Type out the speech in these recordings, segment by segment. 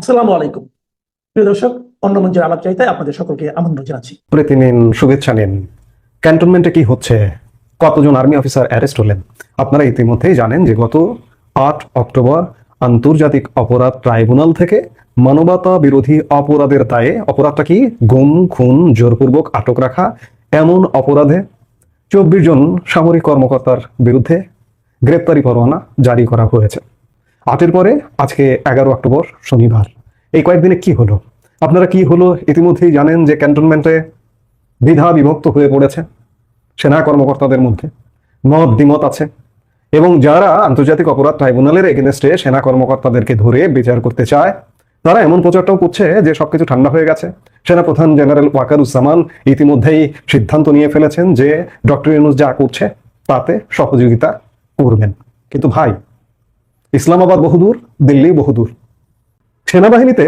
আসসালামু আলাইকুম। প্রিয় দর্শক, অন্য মঞ্চের আলাপ চাইতে আপনাদের সকলকে আমন্ত্রণ জানাচ্ছি। প্রীতি নিন শুভেচ্ছা নিন। ক্যান্টনমেন্টে কি হচ্ছে? কতজন আর্মি অফিসার অ্যারেস্ট হলেন? আপনারা ইতিমধ্যেই জানেন যে গত আট অক্টোবর আন্তর্জাতিক অপরাধ ট্রাইব্যুনাল থেকে মানবতা বিরোধী অপরাধের দায়ে, অপরাধটা কি? গুম, খুন, জোরপূর্বক আটক রাখা, এমন অপরাধে চব্বিশ জন সামরিক কর্মকর্তার বিরুদ্ধে গ্রেপ্তারি পরোয়ানা জারি করা হয়েছে। আটের পরে আজকে এগারো অক্টোবর শনিবার। এই কয়েকদিনে কি হলো? আপনারা কি হলো ইতিমধ্যেই জানেন যে ক্যান্টনমেন্টে দ্বিধা বিভক্ত হয়ে পড়েছে সেনা কর্মকর্তাদের মধ্যে। মত দ্বিমত আছে। এবং যারা আন্তর্জাতিক অপরাধ ট্রাইব্যুনালের এগেনস্টে সেনা কর্মকর্তাদেরকে ধরে বিচার করতে চায়, তারা এমন প্রচারটাও করছে যে সবকিছু ঠান্ডা হয়ে গেছে। সেনাপ্রধান জেনারেল ওয়াকারুজ্জামান ইতিমধ্যেই সিদ্ধান্ত নিয়ে ফেলেছেন যে ডক্টর ইউনুস যা করছে তাতে সহযোগিতা করবেন। কিন্তু ভাই ইসলামাবাদ বহুদূর, দিল্লি বহুদূর। সেনাবাহিনীতে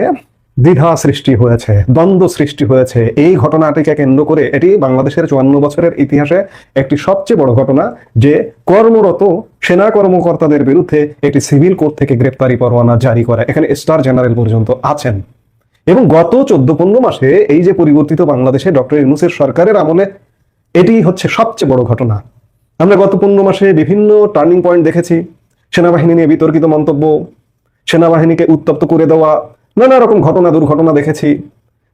দ্বিধা সৃষ্টি হয়েছে, দ্বন্দ্ব সৃষ্টি হয়েছে। এই ঘটনাটিকে কেন্দ্র করে এটি বাংলাদেশের চুয়ান্ন বছরের ইতিহাসে একটি সবচেয়ে বড় ঘটনা যে কর্মরত সেনা কর্মকর্তাদের বিরুদ্ধে একটি সিভিল কোর্ট থেকে গ্রেপ্তারি পরোয়ানা জারি করা, এখানে স্টার জেনারেল পর্যন্ত আছেন। এবং গত চোদ্দ পনেরো মাসে এই যে পরিবর্তিত বাংলাদেশে ডক্টর ইউনুসের সরকারের আমলে এটি হচ্ছে সবচেয়ে বড় ঘটনা। আমরা গত পনেরো মাসে বিভিন্ন টার্নিং পয়েন্ট দেখেছি। সেনাবাহিনী নিয়ে বিতর্কিত মন্তব্য, সেনাবাহিনীকে উত্তপ্ত করে দেওয়া, নানা রকম ঘটনা, দুর্ঘটনা দেখেছি।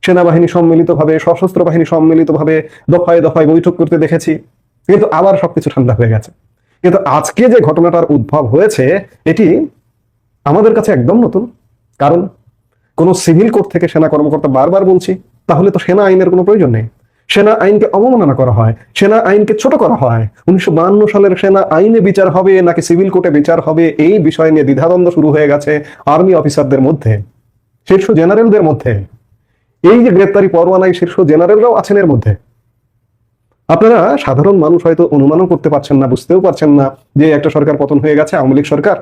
সেনাবাহিনী সম্মিলিতভাবে, সশস্ত্র বাহিনী সম্মিলিতভাবে দফায় দফায় বৈঠক করতে দেখেছি। কিন্তু আবার সবকিছু ঠান্ডা হয়ে গেছে। কিন্তু আজকে যে ঘটনাটার উদ্ভব হয়েছে, এটি আমাদের কাছে একদম নতুন। কারণ কোনো সিভিল কোর্ট থেকে সেনা কর্মকর্তা বারবার বলছি, তাহলে তো সেনা আইনের কোনো প্রয়োজন নেই। সেনা আইনকে অবমাননা করা হয়, সেনা আইনকে ছোট করা হয়। উনিশশো সালের সেনা আইনে বিচার হবে নাকি সিভিল কোর্টে বিচার হবে, এই বিষয় নিয়ে দ্বিধাদ্বন্দ্ব শুরু হয়ে গেছে আর্মি অফিসারদের মধ্যে, শীর্ষ জেনারেলদের মধ্যে। এই যে গ্রেপ্তারি পরোয়ানায় শীর্ষ জেনারেলরাও আছেন এর মধ্যে। আপনারা সাধারণ মানুষ হয়তো অনুমানও করতে পারছেন না, বুঝতেও পারছেন না যে একটা সরকার পতন হয়ে গেছে, আওয়ামী লীগ সরকার।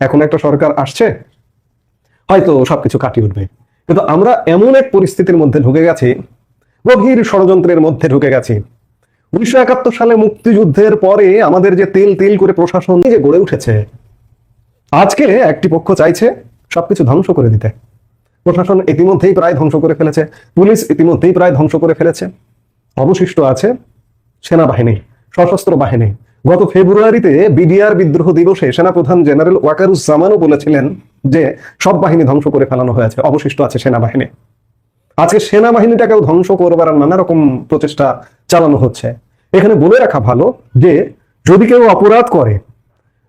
এখন একটা সরকার আসছে, হয়তো সবকিছু কাটিয়ে উঠবে। কিন্তু আমরা এমন এক পরিস্থিতির মধ্যে ঢুকে গেছি গভীর ষড়যন্ত্রের মধ্যে ঢুকে গেছি। উনিশশো একাত্তর সালে মুক্তিযুদ্ধের পরে আমাদের যে তেল তেল করে প্রশাসন যে গড়ে উঠেছে, আজকে একটি পক্ষ চাইছে সবকিছু ধ্বংস করে দিতে। প্রশাসন ইতিমধ্যেই প্রায় ধ্বংস করে ফেলেছে, পুলিশ ইতিমধ্যেই প্রায় ধ্বংস করে ফেলেছে। অবশিষ্ট আছে সেনাবাহিনী, সশস্ত্র বাহিনী। গত ফেব্রুয়ারিতে বিডিআর বিদ্রোহ দিবসে সেনাপ্রধান জেনারেল ওয়াকারুজ্জামানও বলেছিলেন যে সব বাহিনী ধ্বংস করে ফেলানো হয়েছে, অবশিষ্ট আছে সেনাবাহিনী। আজকে সেনাবাহিনীটাকেও ধ্বংস করবার নানা রকম প্রচেষ্টা চালানো হচ্ছে। এখানে বলে রাখা ভালো যে, যদি কেউ অপরাধ করে,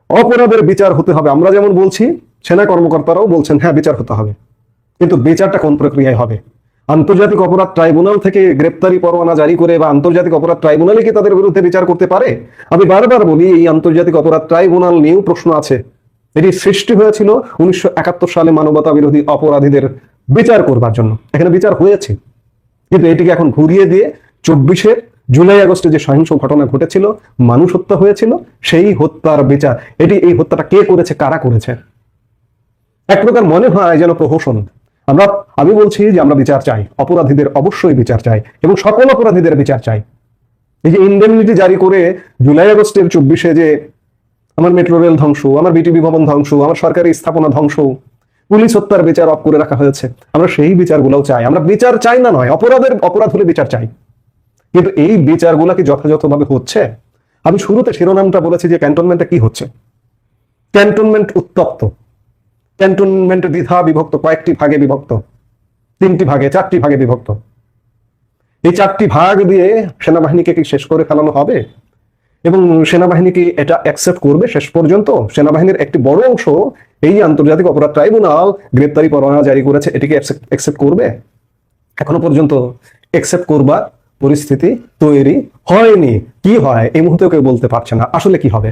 অপরাধের বিচার হতে হবে। আমরা যেমন বলছি, সেনা কর্মকর্তারাও বলছেন হ্যাঁ বিচার হতে হবে। কিন্তু বিচারটা কোন প্রক্রিয়ায় হবে? আন্তর্জাতিক অপরাধ ট্রাইব্যুনাল থেকে গ্রেপ্তারি পরোয়ানা জারি করে বা আন্তর্জাতিক অপরাধ ট্রাইব্যুনালে কি তাদের বিরুদ্ধে বিচার করতে পারে? আমি বারবার বলি, এই আন্তর্জাতিক অপরাধ ট্রাইব্যুনাল নিয়েও প্রশ্ন আছে। এটি সৃষ্টি হয়েছিল উনিশশো একাত্তর সালে মানবতা বিরোধী অপরাধীদের বিচার করবার জন্য। এখানে বিচার হয়েছে। কিন্তু এটিকে এখন ঘুরিয়ে দিয়ে চব্বিশের জুলাই আগস্টে যে সহিংস ঘটনা ঘটেছিল মানুষ হত্যা হয়েছিল, সেই হত্যার বিচার। এটি, এই হত্যাটা কে করেছে, কারা করেছে? এক প্রকার মনে হয় যেন প্রহসন। আমরা, আমি বলছি যে আমরা বিচার চাই। অপরাধীদের অবশ্যই বিচার চাই এবং সকল অপরাধীদের বিচার চাই। এই যে ইন্ডেমনিটি জারি করে জুলাই আগস্টের চব্বিশে যে আমার মেট্রো রেল ধ্বংস, আমার বিটিভি ভবন ধ্বংস, আমার সরকারি স্থাপনা ধ্বংস পুলিশ হত্যার বিচার অফ করে রাখা হয়েছে। আমরা সেই বিচারগুলোও চাই। আমরা বিচার চাই না নয়, অপরাধের অপরাধ হলে বিচার চাই। কিন্তু এই বিচারগুলো কি যথাযথভাবে হচ্ছে? আমি শুরুতে শিরোনামটা বলেছি যে ক্যান্টনমেন্টে কি হচ্ছে। ক্যান্টনমেন্ট উত্তপ্ত। ক্যান্টনমেন্ট দ্বিধা বিভক্ত, কয়েকটি ভাগে বিভক্ত। তিনটি ভাগে, চারটি ভাগে বিভক্ত। এই চারটি ভাগ দিয়ে সেনাবাহিনীকে কি শেষ করে ফেলানো হবে? এবং সেনাবাহিনী কি এটা অ্যাকসেপ্ট করবে শেষ পর্যন্ত। সেনাবাহিনীর একটি বড় অংশ এই আন্তর্জাতিক অপরাধ ট্রাইব্যুনাল গ্রেপ্তারি পরোয়ানা জারি করেছে, এটিকে অ্যাকসেপ্ট করবে? এখনও পর্যন্ত অ্যাকসেপ্ট করবার পরিস্থিতি তৈরি হয়নি। কি হয়? এই মুহূর্তে কেউ বলতে পারছে না। আসলে কি হবে?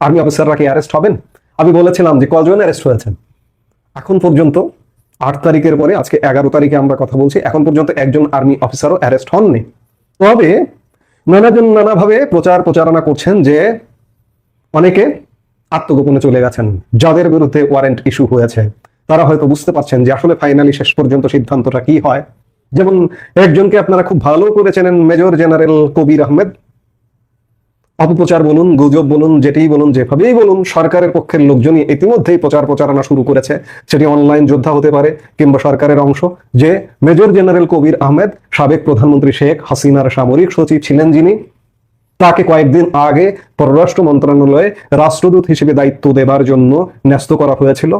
আর্মি অফিসাররা কি অ্যারেস্ট হবেন? আমি বলেছিলাম যে কজন অ্যারেস্ট হয়েছেন? এখন পর্যন্ত আট তারিখের পরে, আজকে এগারো তারিখে আমরা কথা বলছি, এখন পর্যন্ত একজন আর্মি অফিসারও অ্যারেস্ট হননি। তবে নানাজন নানাভাবে প্রচার প্রচারণা করছেন যে অনেকে আত্মগোপনে চলে গেছেন, যাদের বিরুদ্ধে ওয়ারেন্ট ইস্যু হয়েছে। তারা হয়তো বুঝতে পারছেন যে আসলে ফাইনালি শেষ পর্যন্ত সিদ্ধান্তটা কি হয়। যেমন একজনকে আপনারা খুব ভালো করে চেনেন, মেজর জেনারেল কবির আহমেদ। অপপ্রচার বলুন, গুজব বলুন, যেটাই বলুন, যেভাবেই বলুন, সরকারের পক্ষের লোকজনই ইতিমধ্যেই প্রচার প্রচারণা শুরু করেছে। সেটি অনলাইন যোদ্ধা হতে পারে কিংবা সরকারের অংশ। যে মেজর জেনারেল কবির আহমেদ, সাবেক প্রধানমন্ত্রী শেখ হাসিনার সামরিক সচিব ছিলেন যিনি, তাকে কয়েকদিন আগে পররাষ্ট্র মন্ত্রণালয়ে রাষ্ট্রদূত হিসেবে দায়িত্ব দেবার জন্য ন্যস্ত করা হয়েছিল।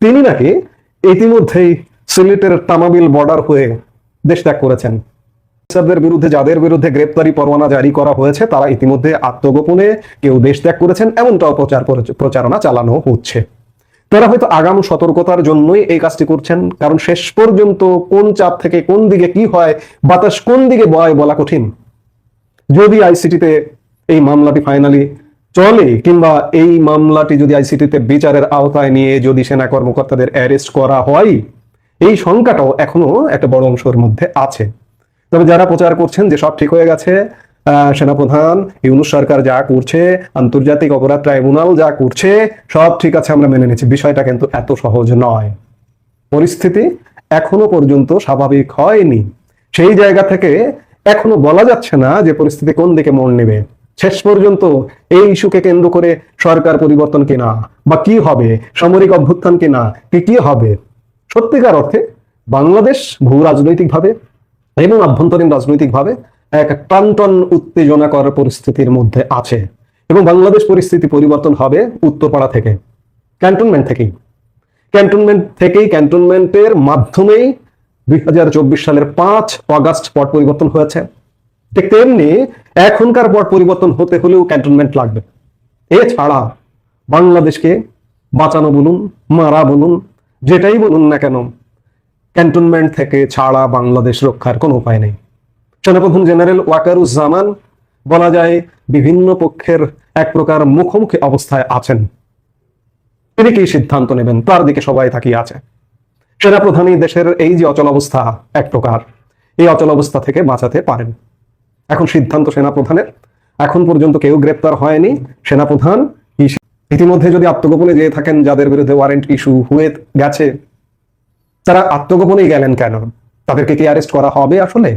তিনি নাকি ইতিমধ্যেই সিলেটের তামাবিল বর্ডার হয়ে দেশ ত্যাগ করেছেন। অফিসারদের বিরুদ্ধে যাদের বিরুদ্ধে গ্রেপ্তারি পরোয়ানা জারি করা হয়েছে, তারা ইতিমধ্যে আত্মগোপনে কেউ দেশ ত্যাগ করেছেন, এমনটাও প্রচার প্রচারণা চালানো হচ্ছে। তারা হয়তো আগাম সতর্কতার জন্যই এই কাজটি করছেন, কারণ শেষ পর্যন্ত কোন চাপ থেকে কোন দিকে কি হয়, বাতাস কোন দিকে বয় বলা কঠিন। যদি আইসিটিতে এই মামলাটি ফাইনালি চলে, কিংবা এই মামলাটি যদি আইসিটিতে বিচারের আওতায় নিয়ে যদি সেনা কর্মকর্তাদের অ্যারেস্ট করা হয়, এই সংখ্যাটাও এখনও একটা বড় অংশের মধ্যে আছে। তবে যারা প্রচার করছেন যে সব ঠিক হয়ে গেছে সেনাপ্রধান ইউনুস সরকার যা করছে, আন্তর্জাতিক অপরাধ ট্রাইব্যুনাল যা করছে, সব ঠিক আছে আমরা মেনে নিচ্ছি বিষয়টা কিন্তু এত সহজ নয়। পরিস্থিতি এখনও পর্যন্ত স্বাভাবিক হয়নি। সেই জায়গা থেকে এখনও বলা যাচ্ছে না যে পরিস্থিতি কোন দিকে মোড় নেবে। শেষ পর্যন্ত এই ইস্যুকে কেন্দ্র করে সরকার পরিবর্তন কিনা, বা কি হবে, সামরিক অভ্যুত্থান কিনা, কি কি হবে, সত্যিকার অর্থে বাংলাদেশ ভূ রাজনৈতিকভাবে এবং আভ্যন্তরীণ রাজনৈতিকভাবে এক টানটন উত্তেজনাকর পরিস্থিতির মধ্যে আছে এবং বাংলাদেশ পরিস্থিতি পরিবর্তন হবে উত্তরপাড়া থেকে, ক্যান্টনমেন্ট থেকেই। ক্যান্টনমেন্ট থেকেই ক্যান্টনমেন্টের মাধ্যমেই দুই হাজার চব্বিশ সালের পাঁচ অগাস্ট পট পরিবর্তন হয়েছে। ঠিক তেমনি এখনকার পট পরিবর্তন হতে হলেও ক্যান্টনমেন্ট লাগবে। এছাড়া বাংলাদেশকে বাঁচানো বলুন, মারা বলুন, যেটাই বলুন না কেন ক্যান্টনমেন্ট থেকে ছাড়া বাংলাদেশ রক্ষার কোনো উপায় নেই। সেনাপ্রধান জেনারেল ওয়াকারুজ্জামান, বলা যায়, বিভিন্ন পক্ষের এক প্রকার মুখোমুখি অবস্থায় আছেন। তিনি কি সিদ্ধান্ত নেবেন? তার দিকে সবাই তাকিয়ে আছে। সেনাপ্রধানই দেশের এই যে অচল অবস্থা, এক প্রকার। এই অচল অবস্থা থেকে বাঁচাতে পারেন। এখন সিদ্ধান্ত সেনাপ্রধানের। এখন পর্যন্ত কেউ গ্রেপ্তার হয়নি। সেনাপ্রধান ইতিমধ্যে যদি আত্মগোপনে যেয়ে থাকেন, যাদের বিরুদ্ধে ওয়ারেন্ট ইস্যু হয়ে গেছে তারা আত্মগোপনেই গেলেন কেন? তাদেরকে কি অ্যারেস্ট করা হবে আসলে?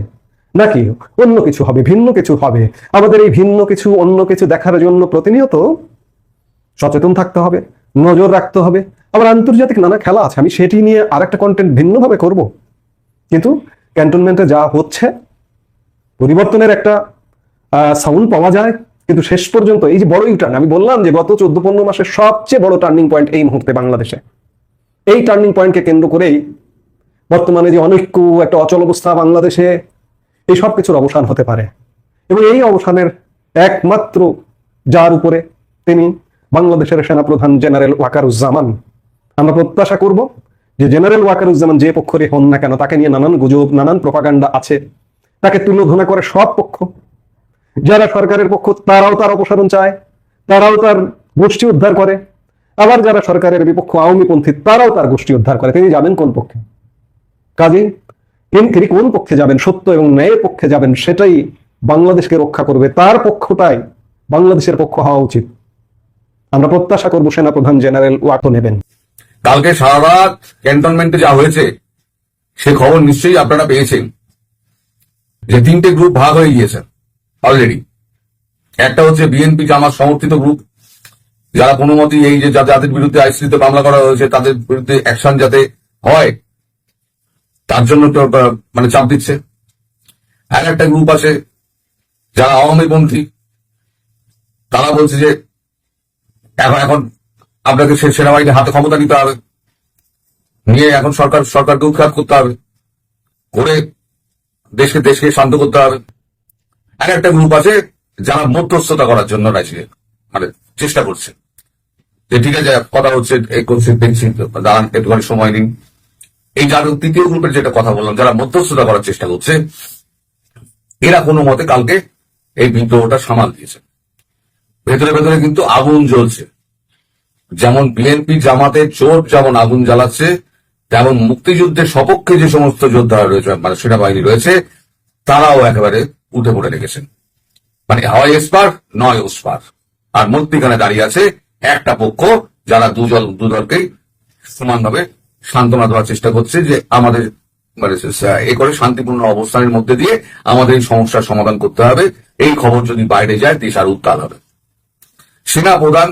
নাকি অন্য কিছু হবে, ভিন্ন কিছু হবে? আমাদের এই ভিন্ন কিছু, অন্য কিছু দেখার জন্য প্রতিনিয়ত সচেতন থাকতে হবে, নজর রাখতে হবে। আবার আন্তর্জাতিক নানা খেলা আছে, আমি সেটি নিয়ে আরেকটা কন্টেন্ট ভিন্নভাবে করব। কিন্তু ক্যান্টনমেন্টে যা হচ্ছে, পরিবর্তনের একটা সাউন্ড পাওয়া যায়। কিন্তু শেষ পর্যন্ত এই যে বড় ইউটার্ন আমি বললাম যে গত চোদ্দ পনেরো মাসের সবচেয়ে বড় টার্নিং পয়েন্ট এই মুহূর্তে বাংলাদেশে। এই টার্নিং পয়েন্টকে কেন্দ্র করেই বর্তমানে যে অনৈক্য একটা অচল অবস্থা বাংলাদেশে, এই সব কিছুর অবসান হতে পারে। এবং এই অবসানের একমাত্র যার উপরে তিনি বাংলাদেশের সেনাপ্রধান জেনারেল ওয়াকারুজ্জামান। আমরা প্রত্যাশা করব যে জেনারেল ওয়াকারুজ্জামান যে পক্ষরই হন না কেন, তাকে নিয়ে নানান গুজব, নানান প্রপাগান্ডা আছে। তাকে তুলোধনা করে সব পক্ষ। যারা সরকারের পক্ষ, তারাও তার অপসারণ চায়, তারাও তার গোষ্ঠী উদ্ধার করে। আবার যারা সরকারের বিপক্ষ, আওয়ামীপন্থী, তারাও তার গোষ্ঠী উদ্ধার করে। তিনি যাবেন কোন পক্ষে? কাজে তিনি কোন পক্ষে যাবেন, সত্য এবং ন্যায়ের পক্ষে যাবেন সেটাই বাংলাদেশকে রক্ষা করবে। তার পক্ষটাই বাংলাদেশের পক্ষ হওয়া উচিত। আমরা প্রত্যাশা করব সেনাপ্রধান জেনারেল ওয়াকো নেবেন। কালকে সারা রাত ক্যান্টনমেন্টে যা হয়েছে, সে খবর নিশ্চয়ই আপনারা পেয়েছেন। যে তিনটে গ্রুপ ভাগ হয়ে গিয়েছে অলরেডি একটা হচ্ছে বিএনপি জামাত সমর্থিত গ্রুপ যারা কোনো মতেই এই যে যাদের বিরুদ্ধে আইসিতে মামলা করা হয়েছে, তাদের বিরুদ্ধে অ্যাকশন যাতে হয় তার জন্য তো, মানে চাপ দিচ্ছে। আর একটা গ্রুপ আছে যারা আওয়ামী পন্থী। তারা বলছে যে এখন এখন আপনাকে সেনাবাহিনীর হাতে ক্ষমতা নিতে হবে। নিয়ে এখন সরকার সরকারকে উৎখাত করতে হবে। করে দেশকে দেশকে শান্ত করতে হবে। আর একটা গ্রুপ আছে যারা মধ্যস্থতা করার জন্য রাজি মানে চেষ্টা করছে। যে ঠিক আছে কথা হচ্ছে এই করছে দেখছি দাঁড়ান একটুখানি সময় নিন। এই যার তৃতীয় গ্রুপের যেটা কথা বললাম, যারা মধ্যস্থতা করার চেষ্টা করছে, এরা কোনো মতে কালকে এই বিদ্রোহটা সামাল দিয়েছে। ভেতরে ভেতরে কিন্তু আগুন জ্বলছে। যেমন বিএনপি জামাতে চোর যেমন আগুন জ্বালাচ্ছে, তেমন মুক্তিযুদ্ধের সপক্ষে যে সমস্ত যোদ্ধা রয়েছে মানে সেনাবাহিনী রয়েছে, তারাও একেবারে উঠে পড়ে লেগেছেন। মানে হয় এসপার, নয় ওসপার। আর মধ্যিখানে দাঁড়িয়ে আছে একটা পক্ষ, যারা দুজন দুদলকেই সমানভাবে সান্ত্বনা দেওয়ার চেষ্টা করছে যে আমাদের মানে এ করে শান্তিপূর্ণ অবস্থানের মধ্যে দিয়ে আমাদের এই সমস্যার সমাধান করতে হবে। এই খবর যদি বাইরে যায়, দেশ আর উত্তাল হবে। সেনা প্রধান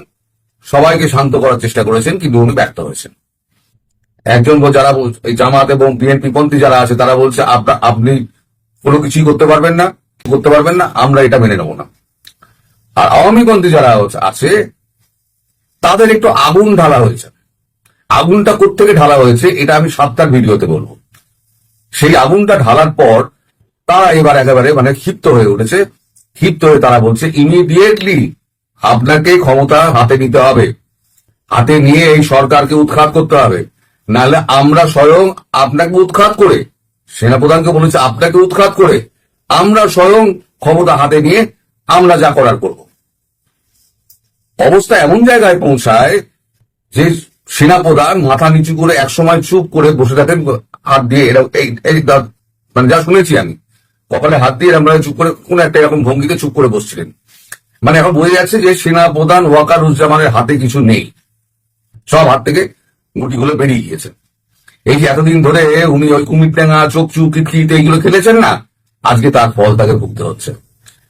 সবাইকে শান্ত করার চেষ্টা করেছেন, কিন্তু উনি ব্যর্থ হয়েছেন। একজন যারা জামাত এবং বিএনপি পন্থী যারা আছে, তারা বলছে, আপনি কোনো কিছুই করতে পারবেন না করতে পারবেন না, আমরা এটা মেনে নেব না। আর আওয়ামী পন্থী যারা আছে, তাদের একটু আগুন ঢালা হয়েছে। আগুনটা কোত্থেকে ঢালা হয়েছে, এটা আমি সাতটার ভিডিওতে বলব। সেই আগুনটা ঢালার পর তারা এবার একেবারে মানে ক্ষিপ্ত হয়ে উঠেছে। ক্ষিপ্ত হয়ে তারা বলছে ইমিডিয়েটলি আপনাকে ক্ষমতা হাতে নিতে হবে। হাতে নিয়ে এই সরকারকে উৎখাত করতে হবে। নাহলে আমরা স্বয়ং আপনাকে উৎখাত করে, সেনাপ্রধানকে বলেছে আপনাকে উৎখাত করে, আমরা স্বয়ং ক্ষমতা হাতে নিয়ে আমরা যা করার করব। অবস্থা এমন জায়গায় পৌঁছায় যে সেনাপ্রধান মাথা নিচু করে একসময় চুপ করে বসে থাকেন, হাত দিয়ে মানে যা শুনেছি আমি, কপালে হাত দিয়ে আমরা চুপ করে, কোন একটা এরকম ভঙ্গিতে চুপ করে বসছিলেন। মানে এখন বোঝা যাচ্ছে যে সেনাপ্রধান ওয়াকারুজ্জামানের হাতে কিছু নেই। সব হাত থেকে গুটিগুলো বেরিয়ে গিয়েছে। এই যে এতদিন ধরে উনি ওই কুমির টেঙা চোখ চুপ কিটকিট এইগুলো খেলেছেন না, আজকে তার ফল তাকে ভুগতে হচ্ছে।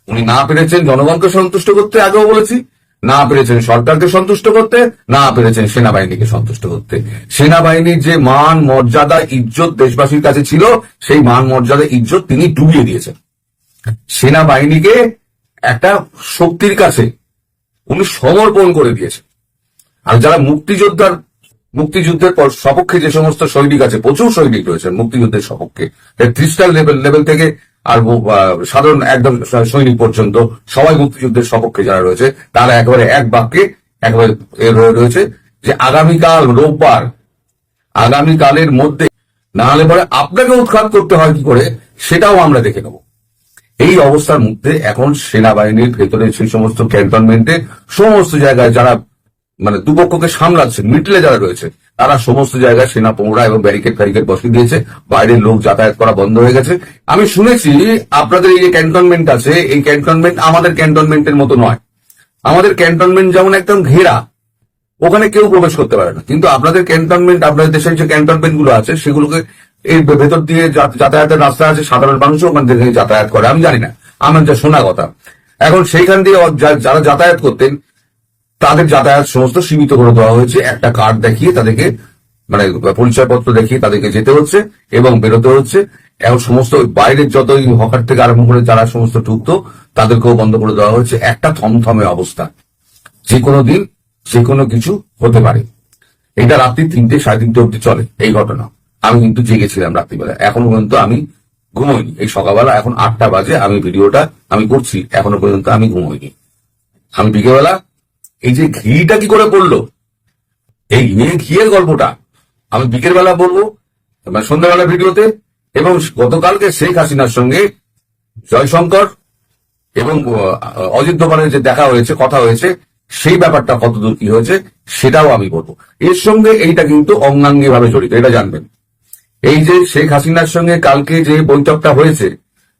উনি না পেরেছেন জনগণকে সন্তুষ্ট করতে, আগেও বলেছি না পেরেছেন সরকারকে সন্তুষ্ট করতে, না পেরেছেন সেনাবাহিনীকে সন্তুষ্ট করতে। সেনাবাহিনীর যে মান, মর্যাদা, ইজ্জত দেশবাসীর কাছে ছিল, সেই মান, মর্যাদা, ইজ্জত তিনি ডুবিয়ে দিয়েছেন। সেনাবাহিনীকে একটা শক্তির কাছে উনি সমর্পণ করে দিয়েছেন। আর যারা মুক্তিযোদ্ধার, মুক্তিযুদ্ধের পর সপক্ষে যে সমস্ত সৈনিক আছে, প্রচুর সৈনিক রয়েছেন মুক্তিযুদ্ধের সপক্ষে। থ্রি স্টার লেভেল লেভেল থেকে আর সাধারণ একদম সৈনিক পর্যন্ত, সবাই মুক্তিযুদ্ধের সপক্ষে যারা রয়েছে, তারা একেবারে এক বাক্যে একেবারে রয়েছে যে আগামীকাল রোববার, আগামীকালের মধ্যে না হলে পরে আপনাকে উৎখাত করতে হয় কি করে, সেটাও আমরা দেখে নেব। এই অবস্থার মধ্যে এখন সেনাবাহিনীর ভেতরে সেই সমস্ত ক্যান্টনমেন্টে, সমস্ত জায়গায় যারা মানে দুপক্ষকে সামলাচ্ছে মিডলে যারা রয়েছে, তারা সমস্ত জায়গায় সেনা পৌরা এবং ব্যারিকেড, ফ্যারিকেড বসিয়ে দিয়েছে, বাইরের লোক যাতায়াত করা বন্ধ হয়ে গেছে। আমি শুনেছি, আপনাদের এই যে ক্যান্টনমেন্ট আছে, এই ক্যান্টনমেন্ট আমাদের ক্যান্টনমেন্টের মতো নয়। আমাদের ক্যান্টনমেন্ট যেমন একদম ঘেরা, ওখানে কেউ প্রবেশ করতে পারে না। কিন্তু আপনাদের ক্যান্টনমেন্ট, আপনাদের দেশের যে ক্যান্টনমেন্টগুলো আছে, সেগুলোকে এই ভেতর দিয়ে যাতায়াতের রাস্তা আছে, সাধারণ মানুষও ওখান থেকে যাতায়াত করে, আমি জানি না। আমার যা শোনা কথা। এখন সেইখান দিয়ে যারা যাতায়াত করতেন তাদের যাতায়াত সমস্ত সীমিত করে দেওয়া হয়েছে। একটা কার্ড দেখিয়ে তাদেরকে মানে পরিচয়পত্র দেখিয়ে তাদেরকে যেতে হচ্ছে এবং বেরোতে হচ্ছে। এখন সমস্ত বাইরের যত হকার থেকে আরম্ভ করে যারা সমস্ত ঢুকতো, তাদেরকেও বন্ধ করে দেওয়া হয়েছে। একটা থমথমে অবস্থা। যে কোনো দিন, যে কোনো কিছু হতে পারে। এটা রাত্রি তিনটে, সাড়ে তিনটে অব্দি চলে এই ঘটনা। আমি কিন্তু জেগেছিলাম রাত্রিবেলা। এখনও পর্যন্ত আমি ঘুমোইনি। এই সকালবেলা এখন আটটা বাজে, আমি ভিডিওটা আমি করছি। এখনও পর্যন্ত আমি ঘুমোইনি। আমি বিকেলবেলা এই যে ঘিটা কি করে পড়ল এই নিয়ে ঘিয়ের গল্পটা। আমি বিকেলবেলা বলব সন্ধ্যাবেলা ভিডিওতে, এবং গতকালকে শেখ হাসিনার সঙ্গে জয়শঙ্কর এবং অজিত দোকানের যে দেখা হয়েছে, কথা হয়েছে, সেই ব্যাপারটা কতদূর কি হয়েছে, সেটাও আমি বলব। এর সঙ্গে এইটা কিন্তু অঙ্গাঙ্গি ভাবে জড়িত, এটা জানবেন। এই যে শেখ হাসিনার সঙ্গে কালকে যে বৈঠকটা হয়েছে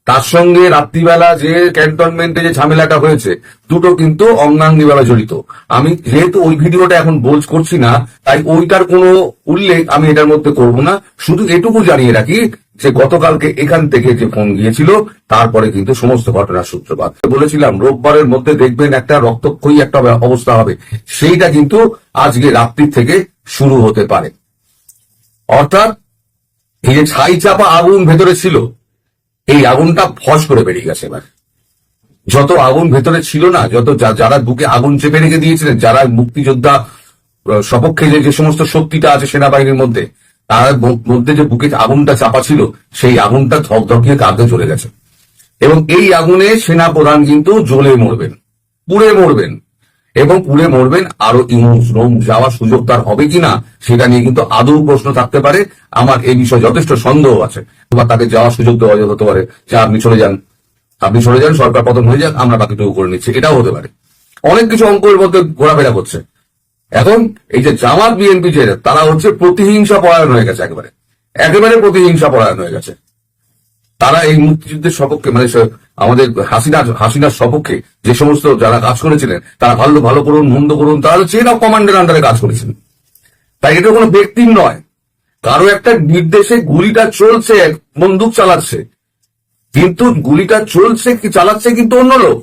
তার সঙ্গে রাত্রিবেলা যে ক্যান্টনমেন্টে যে ঝামেলাটা হয়েছে, দুটো কিন্তু অঙ্গাঙ্গি ভাবে জড়িত। আমি যেহেতু ওই ভিডিওটা এখন বোঝ করছি না, তাই ওইটার কোনো উল্লেখ আমি এটার মধ্যে করব না। শুধু এটুকু জানিয়ে রাখি যে গতকালকে এখান থেকে যে ফোন গিয়েছিল, তারপরে কিন্তু সমস্ত ঘটনার সূত্রপাত। বলেছিলাম, রোববারের মধ্যে দেখবেন একটা রক্তক্ষয়ী একটা অবস্থা হবে। সেইটা কিন্তু আজকে রাত্রির থেকে শুরু হতে পারে। অর্থাৎ এই যে ছাই চাপা আগুন ভেতরে ছিল এই আগুনটা ফস করে বেরিয়ে গেছে এবার। যত আগুন ভেতরে ছিল না, যত যারা বুকে আগুন চেপে রেখে দিয়েছিলেন, যারা মুক্তিযোদ্ধা সপক্ষে যে সমস্ত শক্তিটা আছে সেনাবাহিনীর মধ্যে, তার মধ্যে যে বুকে আগুনটা চাপা ছিল, সেই আগুনটা ধকধকিয়ে কাঁদতে চলে গেছে। এবং এই আগুনে সেনা প্রধান কিন্তু জ্বলে মরবেন, পুড়ে মরবেন। এবং পুড়ে মরবেন আরও ইমোশন যাওয়ার সুযোগ তার হবে কিনা, সেটা নিয়ে কিন্তু আদৌ প্রশ্ন থাকতে পারে। আমার এই বিষয়ে যথেষ্ট সন্দেহ আছে। বা তাকে যাওয়ার সুযোগ দেওয়া হতে পারে। যে আপনি চলে যান। আপনি চলে যান, সরকার পতন হয়ে যাক, আমরা বাকিটুকু করে নিচ্ছি। এটাও হতে পারে। অনেক কিছু অঙ্কের মধ্যে ঘোরাফেরা করছে এখন এই যে জামাত বিএনপি যে, তারা হচ্ছে প্রতিহিংসা পরায়ণ হয়ে গেছে একেবারে। একেবারে প্রতিহিংসা পরায়ণ হয়ে গেছে। তারা এই মুক্তিযুদ্ধের সপক্ষে মানে আমাদের হাসিনা হাসিনার সপক্ষে যে সমস্ত যারা কাজ করেছিলেন, তারা ভালো ভালো করুন, মন্দ করুন, তারা চেন অফ কমান্ডের আন্ডারে কাজ করেছেন তাই এটা কোনো ব্যক্তির নয়। কারও একটা নির্দেশে গুলিটা চলছে বন্দুক চালাচ্ছে। কিন্তু গুলিটা চলছে কি, চালাচ্ছে কিন্তু অন্য লোক।